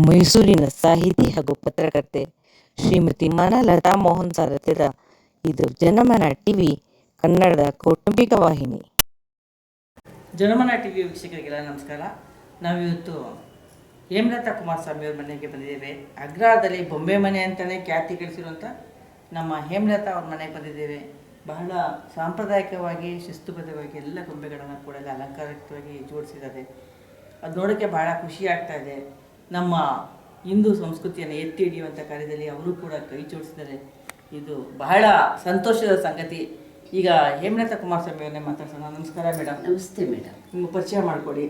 ಮೈಸೂರಿನ ಸಾಹಿತಿ ಹಾಗೂ ಪತ್ರಕರ್ತೆ ಶ್ರೀಮತಿ ಮನಲತಾ ಮೋಹನ್ ಸಾರಥ್ಯದ ಇದು ಜನಮನ ಟಿವಿ ಕನ್ನಡದ ಕೌಟುಂಬಿಕ ವಾಹಿನಿ. ಜನಮನ ಟಿವಿ ವೀಕ್ಷಕರಿಗೆಲ್ಲ ನಮಸ್ಕಾರ. ನಾವಿವತ್ತು ಹೇಮಲತಾ ಕುಮಾರಸ್ವಾಮಿ ಅವ್ರ ಮನೆಗೆ ಬಂದಿದ್ದೇವೆ. ಅಗ್ರಹಾರದಲ್ಲಿ ಬೊಂಬೆ ಮನೆ ಅಂತಲೇ ಖ್ಯಾತಿ ಗಳಿಸಿರುವಂಥ ನಮ್ಮ ಹೇಮಲತಾ ಅವ್ರ ಮನೆಗೆ ಬಂದಿದ್ದೇವೆ. ಬಹಳ ಸಾಂಪ್ರದಾಯಿಕವಾಗಿ, ಶಿಸ್ತುಬದ್ಧವಾಗಿ ಎಲ್ಲ ಗೊಂಬೆಗಳನ್ನು ಕೂಡ ಅಲಂಕಾರಿಕವಾಗಿ ಜೋಡಿಸಿದ್ದಾರೆ. ಅದು ನೋಡೋಕ್ಕೆ ಬಹಳ ಖುಷಿ ಆಗ್ತಾ ಇದೆ. ನಮ್ಮ ಹಿಂದೂ ಸಂಸ್ಕೃತಿಯನ್ನು ಎತ್ತಿ ಹಿಡಿಯುವಂಥ ಕಾರ್ಯದಲ್ಲಿ ಅವರು ಕೂಡ ಕೈ ಜೋಡಿಸಿದ್ದಾರೆ ಇದು ಬಹಳ ಸಂತೋಷದ ಸಂಗತಿ. ಈಗ ಹೇಮಲತಾ ಕುಮಾರಸ್ವಾಮಿ ಅವ್ರನ್ನೇ ಮಾತಾಡ್ಸೋಣ. ನಮಸ್ಕಾರ ಮೇಡಮ್. ನಮಸ್ತೆ ಮೇಡಮ್. ನಿಮ್ಮ ಪರಿಚಯ ಮಾಡಿಕೊಡಿ.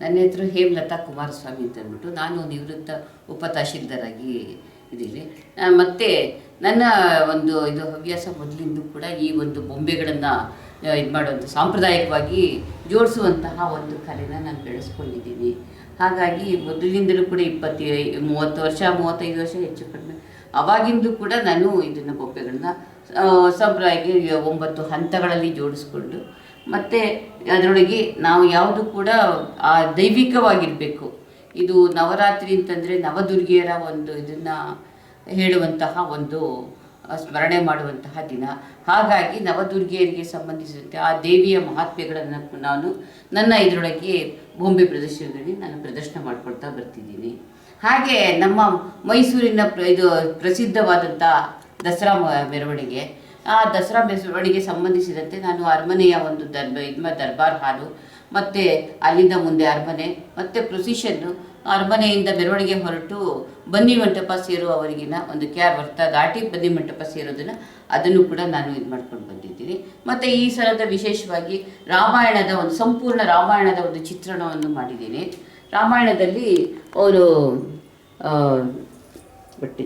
ನನ್ನ ಹೆಸರು ಹೇಮಲತಾ ಕುಮಾರಸ್ವಾಮಿ ಅಂತ ಅಂದ್ಬಿಟ್ಟು ನಾನು ನಿವೃತ್ತ ಉಪ ತಹಶೀಲ್ದಾರಾಗಿ ಇದ್ದೀನಿ. ಮತ್ತು ಮತ್ತೆ ನನ್ನ ಒಂದು ಇದು ಹವ್ಯಾಸ ಮೊದಲಿಂದ ಕೂಡ ಈ ಒಂದು ಬೊಂಬೆಗಳನ್ನು ಇದು ಮಾಡುವಂಥ ಸಾಂಪ್ರದಾಯಿಕವಾಗಿ ಜೋಡಿಸುವಂತಹ ಒಂದು ಕಲೆನ ನಾನು ಬೆಳೆಸ್ಕೊಂಡಿದ್ದೀನಿ. ಹಾಗಾಗಿ ಮೊದಲಿಂದಲೂ ಕೂಡ ಇಪ್ಪತ್ತು ಮೂವತ್ತು ವರ್ಷ, ಮೂವತ್ತೈದು ವರ್ಷ ಹೆಚ್ಚು ಕಡಿಮೆ. ಅವಾಗಿಂದು ಕೂಡ ನಾನು ಇದನ್ನು ಬೊಬ್ಬೆಗಳನ್ನ ಸಂಪ್ರದಾಯಕ್ಕೆ ಒಂಬತ್ತು ಹಂತಗಳಲ್ಲಿ ಜೋಡಿಸ್ಕೊಂಡು, ಮತ್ತು ಅದರೊಳಗೆ ನಾವು ಯಾವುದು ಕೂಡ, ಆ, ದೈವಿಕವಾಗಿರಬೇಕು. ಇದು ನವರಾತ್ರಿ ಅಂತಂದರೆ ನವದುರ್ಗಿಯರ ಒಂದು ಇದನ್ನು ಹೇಳುವಂತಹ ಒಂದು ಸ್ಮರಣೆ ಮಾಡುವಂತಹ ದಿನ. ಹಾಗಾಗಿ ನವದುರ್ಗಿಯರಿಗೆ ಸಂಬಂಧಿಸಿದಂತೆ ಆ ದೇವಿಯ ಮಹಾತ್ಮೆಗಳನ್ನು ನಾನು ನನ್ನ ಇದರೊಳಗೆ ಬೊಂಬೆ ಪ್ರದರ್ಶನದಲ್ಲಿ ನಾನು ಪ್ರದರ್ಶನ ಮಾಡ್ಕೊಳ್ತಾ ಬರ್ತಿದ್ದೀನಿ. ಹಾಗೆ ನಮ್ಮ ಮೈಸೂರಿನ ಇದು ಪ್ರಸಿದ್ಧವಾದಂಥ ದಸರಾ ಮೆರವಣಿಗೆ. ಆ ದಸರಾ ಮೆರವಣಿಗೆ ಸಂಬಂಧಿಸಿದಂತೆ ನಾನು ಅರಮನೆಯ ಒಂದು ದರ್ಬ ಇದ್ಮ ದರ್ಬಾರ್ ಹಾಲು, ಮತ್ತು ಅಲ್ಲಿಂದ ಮುಂದೆ ಅರಮನೆ, ಮತ್ತು ಪ್ರೊಸಿಷನ್ನು ಅರಮನೆಯಿಂದ ಮೆರವಣಿಗೆ ಹೊರಟು ಬನ್ನಿ ಮಂಟಪ ಸೇರುವವರೆಗಿನ ಒಂದು ಕೆ ಬರ್ತಾ ದಾಟಿ ಬನ್ನಿ ಮಂಟಪ ಸೇರೋದನ್ನು ಅದನ್ನು ಕೂಡ ನಾನು ಇದು ಮಾಡ್ಕೊಂಡು ಬಂದಿದ್ದೀನಿ. ಮತ್ತು ಈ ಸಲದ ವಿಶೇಷವಾಗಿ ರಾಮಾಯಣದ ಒಂದು ಸಂಪೂರ್ಣ ರಾಮಾಯಣದ ಒಂದು ಚಿತ್ರಣವನ್ನು ಮಾಡಿದ್ದೀನಿ. ರಾಮಾಯಣದಲ್ಲಿ ಅವರು ಬಟ್ಟೆ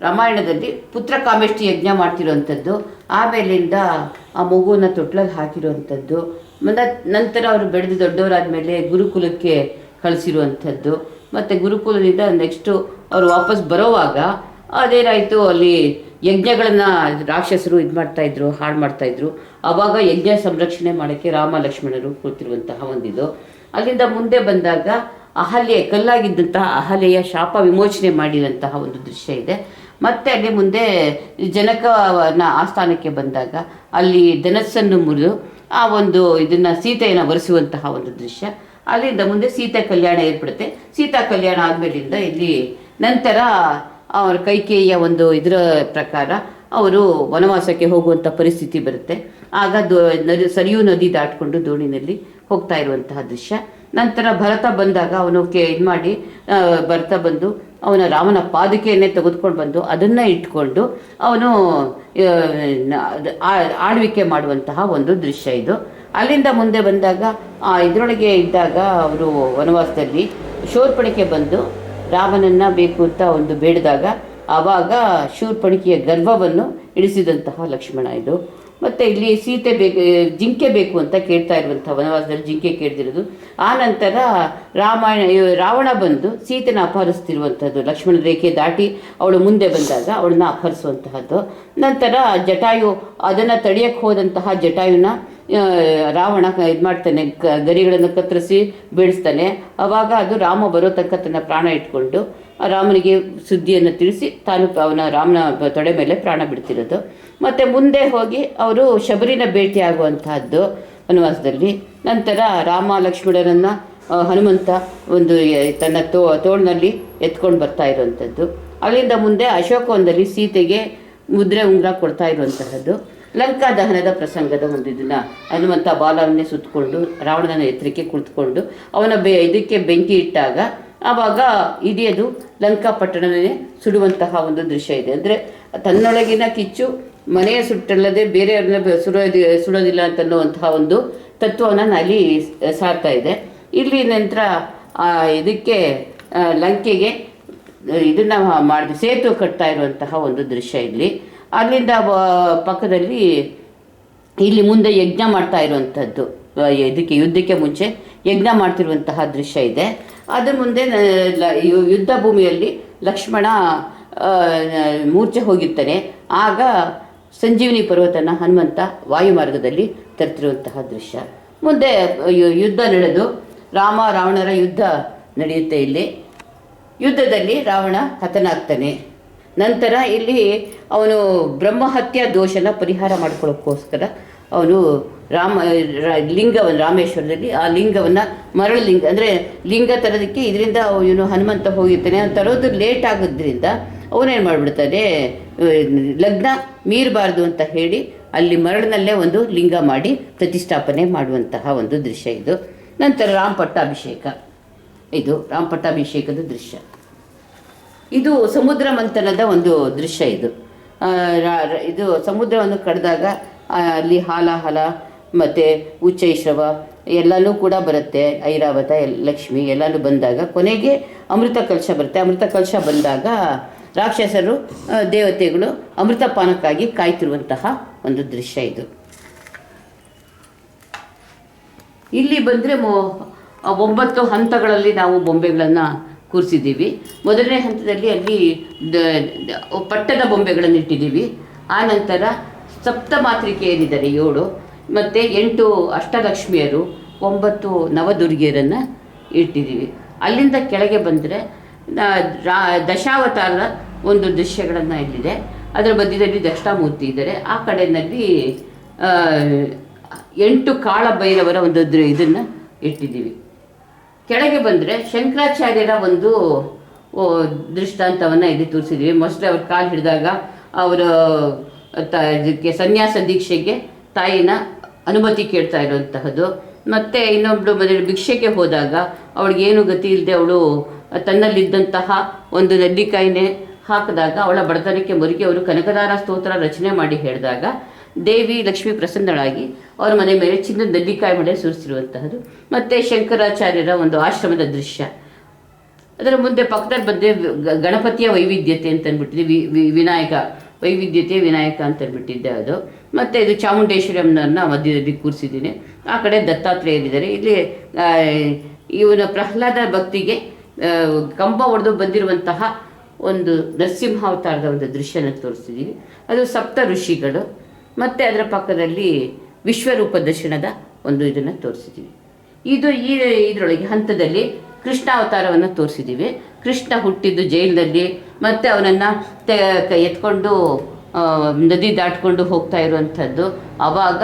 ರಾಮಾಯಣದಲ್ಲಿ ಪುತ್ರ ಕಾಮೇಷ್ಟಿ ಯಜ್ಞ ಮಾಡ್ತಿರೋವಂಥದ್ದು, ಆಮೇಲಿಂದ ಆ ಮಗುವನ್ನು ತೊಟ್ಲಲ್ಲಿ ಹಾಕಿರುವಂಥದ್ದು ಮತ್ತು ನಂತರ ಅವರು ಬೆಳೆದು ದೊಡ್ಡವರಾದ ಮೇಲೆ ಗುರುಕುಲಕ್ಕೆ ಕಳಿಸಿರುವಂಥದ್ದು. ಮತ್ತು ಗುರುಕುಲದಿಂದ ನೆಕ್ಸ್ಟು ಅವರು ವಾಪಸ್ ಬರೋವಾಗ ಅದೇನಾಯಿತು? ಅಲ್ಲಿ ಯಜ್ಞಗಳನ್ನು ರಾಕ್ಷಸರು ಇದು ಮಾಡ್ತಾಯಿದ್ರು ಹಾಳು ಮಾಡ್ತಾಯಿದ್ರು ಆವಾಗ ಯಜ್ಞ ಸಂರಕ್ಷಣೆ ಮಾಡೋಕ್ಕೆ ರಾಮ ಲಕ್ಷ್ಮಣರು ಕೂತಿರುವಂತಹ ಒಂದಿದು. ಅಲ್ಲಿಂದ ಮುಂದೆ ಬಂದಾಗ ಅಹಲ್ಯ, ಕಲ್ಲಾಗಿದ್ದಂತಹ ಅಹಲ್ಯ ಶಾಪ ವಿಮೋಚನೆ ಮಾಡಿದಂತಹ ಒಂದು ದೃಶ್ಯ ಇದೆ. ಮತ್ತೆ ಅಲ್ಲಿ ಮುಂದೆ ಜನಕನ ಆಸ್ಥಾನಕ್ಕೆ ಬಂದಾಗ ಅಲ್ಲಿ ಧನಸ್ಸನ್ನು ಮುರಿದು ಆ ಒಂದು ಇದನ್ನು ಸೀತೆಯನ್ನು ಒರೆಸುವಂತಹ ಒಂದು ದೃಶ್ಯ. ಅಲ್ಲಿಂದ ಮುಂದೆ ಸೀತಾ ಕಲ್ಯಾಣ ಏರ್ಪಡುತ್ತೆ. ಸೀತಾ ಕಲ್ಯಾಣ ಆದಮೇಲಿಂದ ಇಲ್ಲಿ ನಂತರ ಅವರ ಕೈಕೇಯಿಯ ಒಂದು ಇದರ ಪ್ರಕಾರ ಅವರು ವನವಾಸಕ್ಕೆ ಹೋಗುವಂಥ ಪರಿಸ್ಥಿತಿ ಬರುತ್ತೆ. ಆಗ ದೋ ನದಿ, ಸರಿಯೂ ನದಿ ದಾಟ್ಕೊಂಡು ದೋಣಿನಲ್ಲಿ ಹೋಗ್ತಾ ಇರುವಂತಹ ದೃಶ್ಯ. ನಂತರ ಭರತ ಬಂದಾಗ ಅವನು ಕೆ, ಇದು ಮಾಡಿ ಭರತ ಬಂದು ಅವನ ರಾಮನ ಪಾದುಕೆಯನ್ನೇ ತೆಗೆದುಕೊಂಡು ಬಂದು ಅದನ್ನು ಇಟ್ಕೊಂಡು ಅವನು ಆಳ್ವಿಕೆ ಮಾಡುವಂತಹ ಒಂದು ದೃಶ್ಯ ಇದು. ಅಲ್ಲಿಂದ ಮುಂದೆ ಬಂದಾಗ ಇದರೊಳಗೆ ಇದ್ದಾಗ ಅವರು ವನವಾಸದಲ್ಲಿ ಶೂರ್ಪಣಿಕೆ ಬಂದು ರಾಮನನ್ನು ಬೇಕು ಅಂತ ಒಂದು ಬೇಡಿದಾಗ, ಆವಾಗ ಶೂರ್ಪಣಿಕೆಯ ಗರ್ಭವನ್ನು ಇಳಿಸಿದಂತಹ ಲಕ್ಷ್ಮಣ ಇದು. ಮತ್ತು ಇಲ್ಲಿ ಸೀತೆ ಬೇಕು ಜಿಂಕೆ ಬೇಕು ಅಂತ ಕೇಳ್ತಾ ಇರುವಂಥ ವನವಾಸದಲ್ಲಿ ಜಿಂಕೆ ಕೇಳ್ದಿರೋದು. ಆ ನಂತರ ರಾಮಾಯಣ ರಾವಣ ಬಂದು ಸೀತೆನ ಅಪಹರಿಸ್ತಿರುವಂಥದ್ದು ಲಕ್ಷ್ಮಣ ರೇಖೆ ದಾಟಿ ಅವಳು ಮುಂದೆ ಬಂದಾಗ ಅವಳನ್ನ ಅಪಹರಿಸುವಂತಹದ್ದು. ನಂತರ ಜಟಾಯು ಅದನ್ನು ತಡೆಯಕ್ಕೆ ಹೋದಂತಹ ಜಟಾಯುನ ರಾವಣ ಇದು ಮಾಡ್ತಾನೆ ಗರಿಗಳನ್ನು ಕತ್ತರಿಸಿ ಬೀಳಿಸ್ತಾನೆ. ಆವಾಗ ಅದು ರಾಮ ಬರೋ ತನಕ ತನ್ನ ಪ್ರಾಣ ಇಟ್ಕೊಂಡು ರಾಮನಿಗೆ ಸುದ್ದಿಯನ್ನು ತಿಳಿಸಿ ತಾನು ಅವನ ರಾಮನ ತೊಡೆ ಮೇಲೆ ಪ್ರಾಣ ಬಿಡ್ತಿರೋದು. ಮತ್ತು ಮುಂದೆ ಹೋಗಿ ಅವರು ಶಬರಿನ ಭೇಟಿಯಾಗುವಂತಹದ್ದು ವನವಾಸದಲ್ಲಿ. ನಂತರ ರಾಮ ಲಕ್ಷ್ಮಣರನ್ನು ಹನುಮಂತ ಒಂದು ತನ್ನ ತೋ ತೋಳಿನಲ್ಲಿ ಎತ್ಕೊಂಡು ಬರ್ತಾ ಇರುವಂಥದ್ದು ಅಲ್ಲಿಂದ ಮುಂದೆ ಅಶೋಕವನದಲ್ಲಿ ಸೀತೆಗೆ ಮುದ್ರೆ ಉಂಗುರ ಕೊಡ್ತಾ ಇರುವಂತಹದ್ದು. ಲಂಕಾ ದಹನದ ಪ್ರಸಂಗದ ಒಂದು ದಿನ ಹನುಮಂತ ಬಾಲವನ್ನೇ ಸುತ್ತಕೊಂಡು ರಾವಣನ ಎತ್ತರಕ್ಕೆ ಕುಳಿತುಕೊಂಡು ಅವನ ಬೆ, ಇದಕ್ಕೆ ಬೆಂಕಿ ಇಟ್ಟಾಗ ಆವಾಗ ಇದೆಯದು ಲಂಕಾ ಪಟ್ಟಣವನ್ನೇ ಸುಡುವಂತಹ ಒಂದು ದೃಶ್ಯ ಇದೆ. ಅಂದರೆ ತನ್ನೊಳಗಿನ ಕಿಚ್ಚು ಮನೆಯ ಸುಟ್ಟಲ್ಲದೆ ಬೇರೆಯವ್ರನ್ನ ಸುಡೋದಿ, ಸುಡೋದಿಲ್ಲ ಅಂತನ್ನುವಂತಹ ಒಂದು ತತ್ವವನ್ನು ಅಲ್ಲಿ ಸಾರ್ತಾ ಇದೆ. ಇಲ್ಲಿ ನಂತರ ಇದಕ್ಕೆ ಲಂಕೆಗೆ ಇದನ್ನು ಮಾಡಿದ ಸೇತು ಕಟ್ತಾ ಇರುವಂತಹ ಒಂದು ದೃಶ್ಯ ಇಲ್ಲಿ. ಅಲ್ಲಿಂದ ಪಕ್ಕದಲ್ಲಿ ಇಲ್ಲಿ ಮುಂದೆ ಯಜ್ಞ ಮಾಡ್ತಾ ಇರುವಂಥದ್ದು ಇದಕ್ಕೆ, ಯುದ್ಧಕ್ಕೆ ಮುಂಚೆ ಯಜ್ಞ ಮಾಡ್ತಿರುವಂತಹ ದೃಶ್ಯ ಇದೆ. ಅದ್ರ ಮುಂದೆ ಯುದ್ಧ ಭೂಮಿಯಲ್ಲಿ ಲಕ್ಷ್ಮಣ ಮೂರ್ಛೆ ಹೋಗಿರ್ತಾನೆ. ಆಗ ಸಂಜೀವಿನಿ ಪರ್ವತನ ಹನುಮಂತ ವಾಯುಮಾರ್ಗದಲ್ಲಿ ತರ್ತಿರುವಂತಹ ದೃಶ್ಯ. ಮುಂದೆ ಯುದ್ಧ ನಡೆದು ರಾಮ, ರಾವಣರ ಯುದ್ಧ ನಡೆಯುತ್ತೆ ಇಲ್ಲಿ. ಯುದ್ಧದಲ್ಲಿ ರಾವಣ ಹತನಾಗ್ತಾನೆ. ನಂತರ ಇಲ್ಲಿ ಅವನು ಬ್ರಹ್ಮಹತ್ಯಾ ದೋಷನ ಪರಿಹಾರ ಮಾಡ್ಕೊಳ್ಳೋಕ್ಕೋಸ್ಕರ ಅವನು ರಾಮ ಲಿಂಗವನ್ನು ರಾಮೇಶ್ವರದಲ್ಲಿ ಆ ಲಿಂಗವನ್ನು ಮರಳು ಲಿಂಗ ಅಂದರೆ ಲಿಂಗ ತರೋದಕ್ಕೆ ಇದರಿಂದ ಇವನು ಹನುಮಂತ ಹೋಗಿರ್ತಾನೆ. ಅವ್ನು ತರೋದು ಲೇಟ್ ಆಗೋದ್ರಿಂದ ಅವನೇನು ಮಾಡಿಬಿಡ್ತಾನೆ ಲಗ್ನ ಮೀರಬಾರ್ದು ಅಂತ ಹೇಳಿ ಅಲ್ಲಿ ಮರಳಿನಲ್ಲೇ ಒಂದು ಲಿಂಗ ಮಾಡಿ ಪ್ರತಿಷ್ಠಾಪನೆ ಮಾಡುವಂತಹ ಒಂದು ದೃಶ್ಯ ಇದು. ನಂತರ ರಾಮ ಪಟ್ಟಾಭಿಷೇಕ. ಇದು ರಾಮ ಪಟ್ಟಾಭಿಷೇಕದ ದೃಶ್ಯ. ಇದು ಸಮುದ್ರ ಮಂಥನದ ಒಂದು ದೃಶ್ಯ ಇದು. ಇದು ಸಮುದ್ರವನ್ನು ಕಡಿದಾಗ ಅಲ್ಲಿ ಹಾಲ ಹಾಲಾಹಲ, ಮತ್ತು ಉಚ್ಚೈಶ್ರವ ಎಲ್ಲನೂ ಕೂಡ ಬರುತ್ತೆ. ಐರಾವತ ಲಕ್ಷ್ಮಿ ಎಲ್ಲನೂ ಬಂದಾಗ, ಕೊನೆಗೆ ಅಮೃತ ಕಲಶ ಬರುತ್ತೆ. ಅಮೃತ ಕಲಶ ಬಂದಾಗ ರಾಕ್ಷಸರು ದೇವತೆಗಳು ಅಮೃತ ಪಾನಕ್ಕಾಗಿ ಕಾಯ್ತಿರುವಂತಹ ಒಂದು ದೃಶ್ಯ ಇದು. ಇಲ್ಲಿ ಬಂದರೆ ಒಂಬತ್ತು ಹಂತಗಳಲ್ಲಿ ನಾವು ಬೊಂಬೆಗಳನ್ನು ಕೂರಿಸಿದ್ದೀವಿ. ಮೊದಲನೇ ಹಂತದಲ್ಲಿ ಅಲ್ಲಿ ಪಟ್ಟದ ಬೊಂಬೆಗಳನ್ನು ಇಟ್ಟಿದ್ದೀವಿ. ಆ ನಂತರ ಸಪ್ತ ಮಾತೃಕೆಯರಿದ್ದಾರೆ ಏಳು, ಮತ್ತು ಎಂಟು ಅಷ್ಟಲಕ್ಷ್ಮಿಯರು, ಒಂಬತ್ತು ನವದುರ್ಗಿಯರನ್ನು ಇಟ್ಟಿದ್ದೀವಿ. ಅಲ್ಲಿಂದ ಕೆಳಗೆ ಬಂದರೆ ದಶಾವತಾರದ ಒಂದು ದೃಶ್ಯಗಳನ್ನು ಇಲ್ಲಿದೆ. ಅದರ ಮಧ್ಯದಲ್ಲಿ ದಕ್ಷಿಣಾಮೂರ್ತಿ ಇದ್ದಾರೆ. ಆ ಕಡೆಯಲ್ಲಿ ಎಂಟು ಕಾಳಭೈರವರ ಒಂದು ಇದನ್ನು ಇಟ್ಟಿದ್ದೀವಿ. ಕೆಳಗೆ ಬಂದರೆ ಶಂಕರಾಚಾರ್ಯರ ಒಂದು ದೃಷ್ಟಾಂತವನ್ನು ಇಲ್ಲಿ ತೋರಿಸಿದ್ವಿ. ಮೋಸ್ಟ್ಲಿ ಅವ್ರ ಕಾಲು ಹಿಡಿದಾಗ ಅವರ, ತ, ಇದಕ್ಕೆ ಸನ್ಯಾಸ ದೀಕ್ಷೆಗೆ ತಾಯಿನ ಅನುಮತಿ ಕೇಳ್ತಾ ಇರುವಂತಹದ್ದು. ಮತ್ತು ಇನ್ನೊಬ್ಬಳು ಮನೆಯಲ್ಲಿ ಭಿಕ್ಷೆಗೆ ಹೋದಾಗ ಅವಳಿಗೇನು ಗತಿ ಇಲ್ಲದೆ ಅವಳು ತನ್ನಲ್ಲಿದ್ದಂತಹ ಒಂದು ನೆಲ್ಲಿಕಾಯಿನೇ ಹಾಕಿದಾಗ ಅವಳ ಬಡತನಕ್ಕೆ ಮುರುಗಿ ಅವರು ಕನಕದಾರ ಸ್ತೋತ್ರ ರಚನೆ ಮಾಡಿ ಹೇಳಿದಾಗ ದೇವಿ ಲಕ್ಷ್ಮಿ ಪ್ರಸನ್ನಳಾಗಿ ಅವರ ಮನೆ ಮೇಲೆ ಚಿನ್ನದ ನಲ್ಲಿಕಾಯಿ ಮಳೆ ಸುರಿಸಿರುವಂತಹದ್ದು ಮತ್ತು ಶಂಕರಾಚಾರ್ಯರ ಒಂದು ಆಶ್ರಮದ ದೃಶ್ಯ. ಅದರ ಮುಂದೆ ಪಕ್ಕದಲ್ಲಿ ಬಂದರೆ ಗಣಪತಿಯ ವೈವಿಧ್ಯತೆ ಅಂತ ಅಂದ್ಬಿಟ್ಟಿದೆ. ವಿ ವಿನಾಯಕ ವೈವಿಧ್ಯತೆ ವಿನಾಯಕ ಅಂತ ಅಂದ್ಬಿಟ್ಟಿದ್ದೆ ಅದು. ಮತ್ತು ಇದು ಚಾಮುಂಡೇಶ್ವರಿ ಅಮ್ಮನನ್ನ ಮಧ್ಯದಲ್ಲಿ ಕೂರಿಸಿದ್ದೀನಿ. ಆ ಕಡೆ ದತ್ತಾತ್ರೇಯರಿದ್ದಾರೆ. ಇಲ್ಲಿ ಇವನ ಪ್ರಹ್ಲಾದ ಭಕ್ತಿಗೆ ಕಂಬ ಒಡೆದು ಬಂದಿರುವಂತಹ ಒಂದು ನರಸಿಂಹಾವತಾರದ ಒಂದು ದೃಶ್ಯನ ತೋರಿಸ್ತಿದ್ದೀವಿ ಅದು ಸಪ್ತ ಋಷಿಗಳು. ಮತ್ತು ಅದರ ಪಕ್ಕದಲ್ಲಿ ವಿಶ್ವರೂಪ ದರ್ಶನದ ಒಂದು ಇದನ್ನು ತೋರಿಸಿದ್ದೀವಿ ಇದು ಈ ಇದರೊಳಗೆ ಹಂತದಲ್ಲಿ ಕೃಷ್ಣ ಅವತಾರವನ್ನು ತೋರಿಸಿದ್ದೀವಿ ಕೃಷ್ಣ ಹುಟ್ಟಿದ್ದು ಜೈಲಿನಲ್ಲಿ, ಮತ್ತು ಅವನನ್ನು ಎತ್ಕೊಂಡು ನದಿ ದಾಟ್ಕೊಂಡು ಹೋಗ್ತಾ ಇರುವಂಥದ್ದು. ಆವಾಗ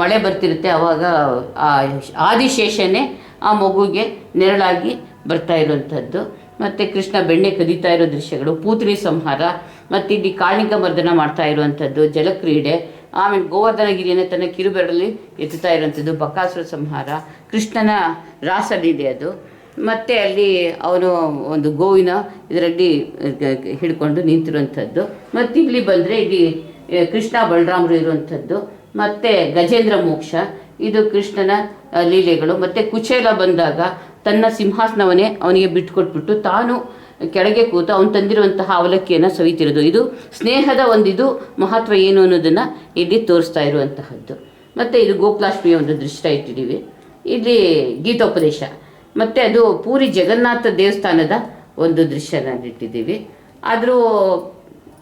ಮಳೆ ಬರ್ತಿರುತ್ತೆ ಆವಾಗ ಆದಿಶೇಷನೇ ಆ ಮಗುಗೆ ನೆರಳಾಗಿ ಬರ್ತಾ ಇರುವಂಥದ್ದು. ಮತ್ತು ಕೃಷ್ಣ ಬೆಣ್ಣೆ ಕದೀತಾ ಇರೋ ದೃಶ್ಯಗಳು, ಪೂತ್ರಿ ಸಂಹಾರ ಮತ್ತು ಇಲ್ಲಿ ಕಾಳಿಂಗ ಮರ್ದನ ಮಾಡ್ತಾ ಇರುವಂಥದ್ದು, ಜಲಕ್ರೀಡೆ, ಆಮೇಲೆ ಗೋವರ್ಧನಗಿರಿಯನ್ನು ತನ್ನ ಕಿರುಬೆರಳಲ್ಲಿ ಎತ್ತುತ್ತಾ ಇರುವಂಥದ್ದು, ಬಕಾಸುರ ಸಂಹಾರ, ಕೃಷ್ಣನ ರಾಸಲೀಲೆ ಅದು. ಮತ್ತು ಅಲ್ಲಿ ಅವನು ಒಂದು ಗೋವಿನ ಇದರಲ್ಲಿ ಹಿಡ್ಕೊಂಡು ನಿಂತಿರುವಂಥದ್ದು. ಮತ್ತು ಇಲ್ಲಿ ಬಂದರೆ ಇಲ್ಲಿ ಕೃಷ್ಣ ಬಲರಾಮರು ಇರುವಂಥದ್ದು. ಮತ್ತು ಗಜೇಂದ್ರ ಮೋಕ್ಷ, ಇದು ಕೃಷ್ಣನ ಲೀಲೆಗಳು. ಮತ್ತು ಕುಚೇಲ ಬಂದಾಗ ತನ್ನ ಸಿಂಹಾಸನವನ್ನೇ ಅವನಿಗೆ ಬಿಟ್ಟುಕೊಟ್ಬಿಟ್ಟು ತಾನು ಕೆಳಗೆ ಕೂತು ಅವನು ತಂದಿರುವಂತಹ ಅವಲಕ್ಕಿಯನ್ನು ಸವಿತಿರೋದು. ಇದು ಸ್ನೇಹದ ಒಂದಿದು, ಮಹತ್ವ ಏನು ಅನ್ನೋದನ್ನು ಇಲ್ಲಿ ತೋರಿಸ್ತಾ ಇರುವಂತಹದ್ದು. ಮತ್ತು ಇದು ಗೋಕುಲಾಷ್ಟಮಿಯ ಒಂದು ದೃಶ್ಯ ಇಟ್ಟಿದ್ದೀವಿ. ಇಲ್ಲಿ ಗೀತೋಪದೇಶ. ಮತ್ತು ಅದು ಪೂರಿ ಜಗನ್ನಾಥ ದೇವಸ್ಥಾನದ ಒಂದು ದೃಶ್ಯನ ಇಟ್ಟಿದ್ದೀವಿ ಆದರೂ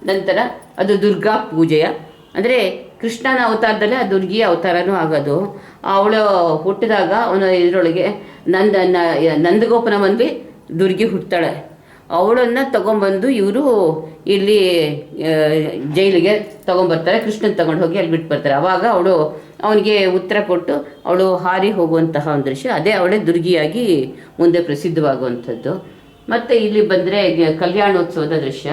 ನಂತರ ಅದು ದುರ್ಗಾ ಪೂಜೆಯ. ಅಂದರೆ ಕೃಷ್ಣನ ಅವತಾರದಲ್ಲೇ ಆ ದುರ್ಗಿಯ ಅವತಾರನೂ ಆಗೋದು. ಅವಳು ಹುಟ್ಟಿದಾಗ ಅವನ ಇದರೊಳಗೆ ನಂದ ನಂದಗೋಪನ ಬಂದು ದುರ್ಗಿ ಹುಟ್ತಾಳೆ. ಅವಳನ್ನು ತಗೊಂಬಂದು ಇವರು ಇಲ್ಲಿ ಜೈಲಿಗೆ ತಗೊಂಬರ್ತಾರೆ, ಕೃಷ್ಣನ್ ತಗೊಂಡು ಹೋಗಿ ಅಲ್ಲಿ ಬಿಟ್ಟು ಬರ್ತಾರೆ. ಅವಾಗ ಅವಳು ಅವನಿಗೆ ಉತ್ತರ ಕೊಟ್ಟು, ಅವಳು ಹಾರಿ ಹೋಗುವಂತಹ ಒಂದು ದೃಶ್ಯ. ಅದೇ ಅವಳೇ ದುರ್ಗಿಯಾಗಿ ಮುಂದೆ ಪ್ರಸಿದ್ಧವಾಗುವಂಥದ್ದು. ಮತ್ತು ಇಲ್ಲಿ ಬಂದರೆ ಕಲ್ಯಾಣೋತ್ಸವದ ದೃಶ್ಯ.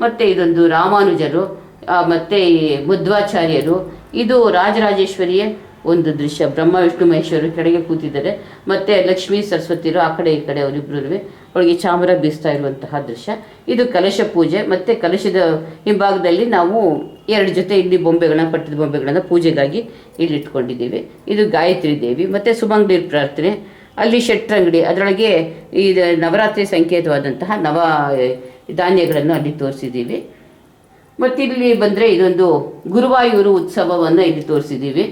ಮತ್ತು ಇದೊಂದು ರಾಮಾನುಜರು ಮತ್ತು ಈ ಮಧ್ವಾಚಾರ್ಯರು. ಇದು ರಾಜರಾಜೇಶ್ವರಿಯ ಒಂದು ದೃಶ್ಯ. ಬ್ರಹ್ಮ, ವಿಷ್ಣು ಮಹೇಶ್ವರು ಕೆಳಗೆ ಕೂತಿದ್ದಾರೆ. ಮತ್ತು ಲಕ್ಷ್ಮೀ ಸರಸ್ವತಿರು ಆ ಕಡೆ ಈ ಕಡೆ ಅವರಿಬ್ಬರು ಅವಳಿಗೆ ಚಾಮರ ಬೀಸ್ತಾ ಇರುವಂತಹ ದೃಶ್ಯ. ಇದು ಕಲಶ ಪೂಜೆ. ಮತ್ತು ಕಲಶದ ಹಿಂಭಾಗದಲ್ಲಿ ನಾವು ಎರಡು ಜೊತೆ ಇಲ್ಲಿ ಬೊಂಬೆಗಳನ್ನ, ಪಟ್ಟದ ಬೊಂಬೆಗಳನ್ನು ಪೂಜೆಗಾಗಿ ಇಲ್ಲಿ ಇಟ್ಕೊಂಡಿದ್ದೀವಿ. ಇದು ಗಾಯತ್ರಿ ದೇವಿ. ಮತ್ತು ಸುಮಂಗ್ಲಿ ಪ್ರಾರ್ಥನೆ. ಅಲ್ಲಿ ಶೆಟ್ರಂಗಡಿ ಅದರೊಳಗೆ ಈ ನವರಾತ್ರಿ ಸಂಕೇತವಾದಂತಹ ನವ ಧಾನ್ಯಗಳನ್ನು ಅಲ್ಲಿ ತೋರಿಸಿದ್ದೀವಿ. ಮತ್ತಿಲ್ಲಿ ಬಂದರೆ ಇದೊಂದು ಗುರುವಾಯೂರು ಉತ್ಸವವನ್ನು ಇಲ್ಲಿ ತೋರಿಸಿದ್ದೀವಿ.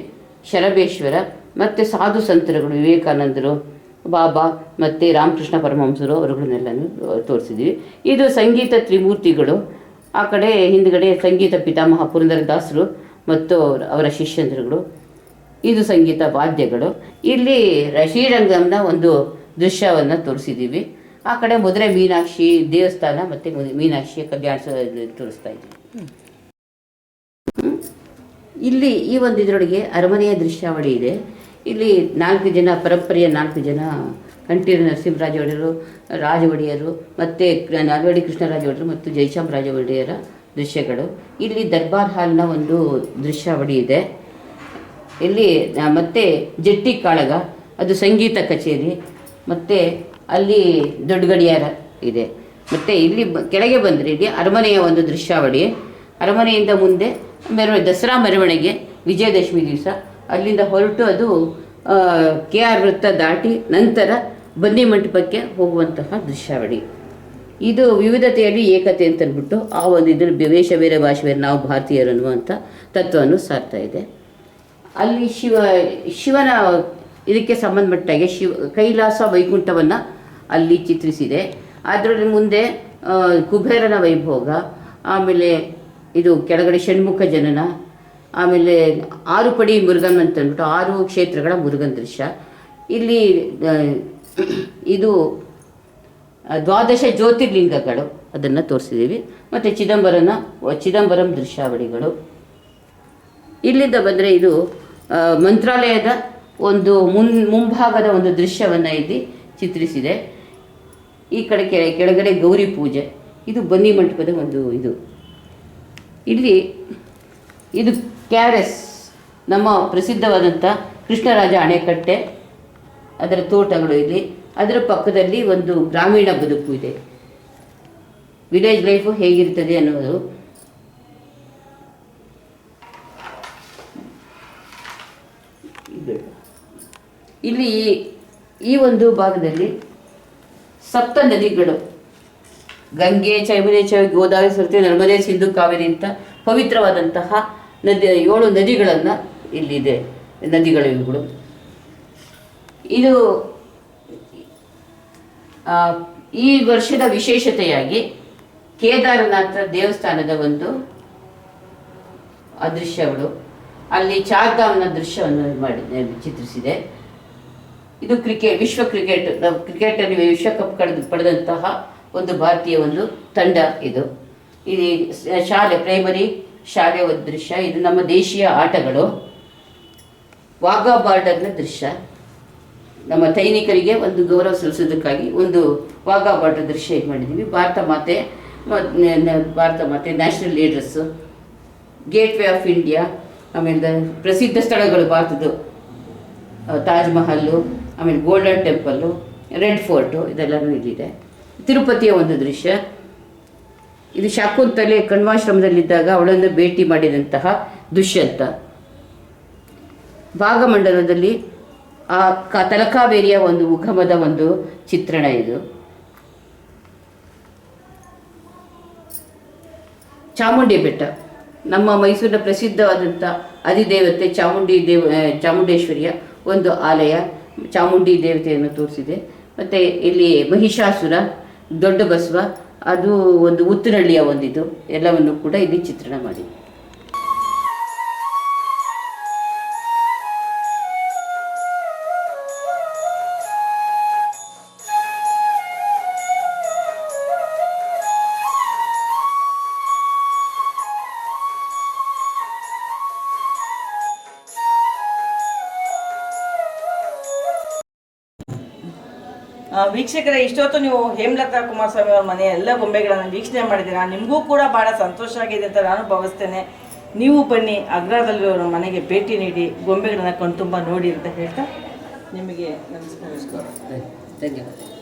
ಶರಬೇಶ್ವರ ಮತ್ತು ಸಾಧು ಸಂತರುಗಳು ವಿವೇಕಾನಂದರು, ಬಾಬಾ, ಮತ್ತು ರಾಮಕೃಷ್ಣ ಪರಮಹಂಸರು ಅವರುಗಳನ್ನೆಲ್ಲನೂ ತೋರಿಸಿದ್ದೀವಿ ಇದು ಸಂಗೀತ ತ್ರಿಮೂರ್ತಿಗಳು. ಆ ಕಡೆ ಹಿಂದ್ಗಡೆ ಸಂಗೀತ ಪಿತಾಮಹ ಪುರಂದರದಾಸರು ಮತ್ತು ಅವರ ಶಿಷ್ಯಂದ್ರಗಳು. ಇದು ಸಂಗೀತ ವಾದ್ಯಗಳು. ಇಲ್ಲಿ ರ- ಶ್ರೀರಂಗಂನ ಒಂದು ದೃಶ್ಯವನ್ನು ತೋರಿಸಿದ್ದೀವಿ. ಆ ಕಡೆ ಮೊದಲೇ ಮೀನಾಕ್ಷಿ ದೇವಸ್ಥಾನ, ಮತ್ತು ಮೀನಾಕ್ಷಿ ಕಲ್ಯಾಣ ತೋರಿಸ್ತಾ ಇದ್ದೀವಿ. ಇಲ್ಲಿ ಈ ಒಂದು ಇದರೊಳಗೆ ಅರಮನೆಯ ದೃಶ್ಯಾವಳಿ ಇದೆ. ಇಲ್ಲಿ ನಾಲ್ಕು ಜನ ಪರಂಪರೆಯ ನಾಲ್ಕು ಜನ ಕಂಠೀರ ನರಸಿಂಹರಾಜ ಒಡೆಯರು, ರಾಜ ಒಡೆಯರು ಮತ್ತು ನಾಲ್ವಡಿ ಕೃಷ್ಣರಾಜ ಒಡೆಯರು ಮತ್ತು ಜಯಚಾಮರಾಜ ಒಡೆಯರ ದೃಶ್ಯಗಳು. ಇಲ್ಲಿ ದರ್ಬಾರ್ ಹಾಲ್ನ ಒಂದು ದೃಶ್ಯಾವಳಿ ಇದೆ. ಇಲ್ಲಿ ಮತ್ತೆ ಜಟ್ಟಿ ಕಾಳಗ, ಅದು ಸಂಗೀತ ಕಚೇರಿ, ಮತ್ತು ಅಲ್ಲಿ ದೊಡ್ಡ ಗಡಿಯಾರ ಇದೆ. ಮತ್ತು ಇಲ್ಲಿ ಕೆಳಗೆ ಬಂದರೆ, ಇಲ್ಲಿ ಅರಮನೆಯ ಒಂದು ದೃಶ್ಯಾವಳಿ. ಅರಮನೆಯಿಂದ ಮುಂದೆ ಮೆರವ, ದಸರಾ ಮೆರವಣಿಗೆ, ವಿಜಯದಶಮಿ ದಿವಸ, ಅಲ್ಲಿಂದ ಹೊರಟು ಅದು ಕೆ ಆರ್ ವೃತ್ತ ದಾಟಿ ನಂತರ ಬನ್ನಿ ಮಂಟಪಕ್ಕೆ ಹೋಗುವಂತಹ ದೃಶ್ಯಾವಳಿ. ಇದು ವಿವಿಧತೆಯಲ್ಲಿ ಏಕತೆ ಅಂತ ಅಂದ್ಬಿಟ್ಟು ಆ ಒಂದು ಇದ್ರ ವೇಷ ಬೇರೆ ಭಾಷೆ, ಬೇರೆ ನಾವು ಭಾರತೀಯರು ಅನ್ನುವಂಥ ತತ್ವವನ್ನು ಸಾರ್ತಾ ಇದೆ. ಅಲ್ಲಿ ಶಿವ, ಶಿವನ ಇದಕ್ಕೆ ಸಂಬಂಧಪಟ್ಟಾಗೆ ಶಿವ, ಕೈಲಾಸ ವೈಕುಂಠವನ್ನು ಅಲ್ಲಿ ಚಿತ್ರಿಸಿದೆ. ಅದರಲ್ಲಿ ಮುಂದೆ ಕುಬೇರನ ವೈಭೋಗ, ಆಮೇಲೆ ಇದು ಕೆಳಗಡೆ ಷಣ್ಮುಖ ಜನನ, ಆಮೇಲೆ ಆರು ಪಡಿ ಮುರುಗನ್ ಅಂತ ಅಂದ್ಬಿಟ್ಟು ಆರು ಕ್ಷೇತ್ರಗಳ ಮುರುಗನ್ ದೃಶ್ಯ. ಇಲ್ಲಿ ಇದು ದ್ವಾದಶ ಜ್ಯೋತಿರ್ಲಿಂಗಗಳು ಅದನ್ನು ತೋರಿಸಿದ್ದೀವಿ. ಮತ್ತು ಚಿದಂಬರನ ಚಿದಂಬರಂ ದೃಶ್ಯಾವಳಿಗಳು. ಇಲ್ಲಿಂದ ಬಂದರೆ ಇದು ಮಂತ್ರಾಲಯದ ಒಂದು ಮುನ್, ಮುಂಭಾಗದ ಒಂದು ದೃಶ್ಯವನ್ನು ಇಲ್ಲಿ ಚಿತ್ರಿಸಿದೆ. ಈ ಕಡೆ ಕೆಳ, ಕೆಳಗಡೆ ಗೌರಿ ಪೂಜೆ. ಇದು ಬನ್ನಿ ಮಂಟಪದ ಒಂದು ಇದು. ಇಲ್ಲಿ ಇದು ಕ್ಯಾರೆಸ್ ನಮ್ಮ ಪ್ರಸಿದ್ಧವಾದಂಥ ಕೃಷ್ಣರಾಜ ಅಣೆಕಟ್ಟೆ ಅದರ ತೋಟಗಳು ಇಲ್ಲಿ. ಅದರ ಪಕ್ಕದಲ್ಲಿ ಒಂದು ಗ್ರಾಮೀಣ ಬದುಕು ಇದೆ. ವಿಲೇಜ್ ಲೈಫು ಹೇಗಿರ್ತದೆ ಅನ್ನೋದು. ಇಲ್ಲಿ ಈ- ಈ ಒಂದು ಭಾಗದಲ್ಲಿ ಸಪ್ತ ನದಿಗಳು. ಗಂಗೆ, ಚೈಮನೆ ಚ ಗೋದಾವರಿ, ಸರಸ್ವತಿ, ನರ್ಮದೆ, ಸಿಂಧು, ಕಾವೇರಿ ಅಂತ ಪವಿತ್ರವಾದಂತಹ ನದಿ, ಏಳು ನದಿಗಳನ್ನು ಇಲ್ಲಿದೆ, ನದಿಗಳು ಇವುಗಳು ಇದು ಈ ವರ್ಷದ ವಿಶೇಷತೆಯಾಗಿ ಕೇದಾರನಾಥ ದೇವಸ್ಥಾನದ ಒಂದು ಅದೃಶ್ಯಗಳು. ಅಲ್ಲಿ ಚಾರ್ಧಾಮ್ನ ದೃಶ್ಯವನ್ನು ಮಾಡಿ, ಚಿತ್ರಿಸಿದೆ. ಇದು ಕ್ರಿಕೆಟ್ ವಿಶ್ವ ಕ್ರಿಕೆಟ್ ಕ್ರಿಕೆಟ್ ಕ್ರಿಕೆಟಲ್ಲಿ ವಿಶ್ವಕಪ್ ಕಳೆದು ಪಡೆದಂತಹ ಒಂದು ಭಾರತೀಯ ಒಂದು ತಂಡ ಇದು. ಸ- ಶಾಲೆ ಪ್ರೈಮರಿ ಶಾಲೆ ದೃಶ್ಯ, ಇದು ನಮ್ಮ ದೇಶೀಯ ಆಟಗಳು. ವಾಘಾ ಬಾರ್ಡರ್ನ ದೃಶ್ಯ. ನಮ್ಮ ಸೈನಿಕರಿಗೆ ಒಂದು ಗೌರವ ಸಲ್ಲಿಸೋದಕ್ಕಾಗಿ ಒಂದು ವಾಘಾ ಬಾರ್ಡರ್ ದೃಶ್ಯ ಇದು ಮಾಡಿದ್ದೀವಿ. Bharata Mate Bharata Mate national leaders. Gateway of India, ಆಮೇಲೆ ಪ್ರಸಿದ್ಧ ಸ್ಥಳಗಳು ಭಾರತದ್ದು. ತಾಜ್ ಮಹಲ್ಲು, ಆಮೇಲೆ ಗೋಲ್ಡನ್ ಟೆಂಪಲ್ಲು, ರೆಡ್ ಫೋರ್ಟು, ಇದೆಲ್ಲನೂ ಇಲ್ಲಿದೆ. ತಿರುಪತಿಯ ಒಂದು ದೃಶ್ಯ. ಇದು ಶಾಕುಂತಲೆ ಕಣ್ವಾಶ್ರಮದಲ್ಲಿದ್ದಾಗ ಅವಳನ್ನು ಭೇಟಿ ಮಾಡಿದಂತಹ ದುಷ್ಯಂತ ಭಾಗಮಂಡಲದಲ್ಲಿ ಆ ಕ ತಲಕಾವೇರಿಯ ಒಂದು ಉಗಮದ ಒಂದು ಚಿತ್ರಣ ಇದು. ಚಾಮುಂಡಿ ಬೆಟ್ಟ. ನಮ್ಮ ಮೈಸೂರಿನ ಪ್ರಸಿದ್ಧವಾದಂಥ ಅಧಿದೇವತೆ ಚಾಮುಂಡಿ ದೇವ ಚಾಮುಂಡೇಶ್ವರಿಯ ಒಂದು ಆಲಯ. ಚಾಮುಂಡಿ ದೇವತೆಯನ್ನು ತೋರಿಸಿದೆ. ಮತ್ತು ಇಲ್ಲಿ ಮಹಿಷಾಸುರ ದೊಡ್ಡ ಬಸವ ಅದು ಒಂದು ಉತ್ತರಹಳ್ಳಿಯ ಒಂದಿದು ಎಲ್ಲವನ್ನು ಕೂಡ ಇಲ್ಲಿ ಚಿತ್ರಣ ಮಾಡಿದೆ. ವೀಕ್ಷಕರೇ, ಇಷ್ಟೊತ್ತು ನೀವು ಹೇಮಲತಾ ಕುಮಾರಸ್ವಾಮಿ ಅವರ ಮನೆ ಎಲ್ಲ ಗೊಂಬೆಗಳನ್ನು ವೀಕ್ಷಣೆ ಮಾಡಿದ್ದೀರಾ? ನಿಮಗೂ ಕೂಡ ಭಾಳ ಸಂತೋಷ ಆಗಿದೆ ಅಂತ ನಾನು ಭಾವಿಸ್ತೇನೆ. ನೀವು ಬನ್ನಿ ಅಗ್ರದಲ್ಲಿರೋ ಮನೆಗೆ ಭೇಟಿ ನೀಡಿ, ಗೊಂಬೆಗಳನ್ನು ಕಣ್ತುಂಬ ನೋಡಿ ಅಂತ ಹೇಳ್ತಾ ನಿಮಗೆ ನಮಸ್ಕಾರ. ಧನ್ಯವಾದ.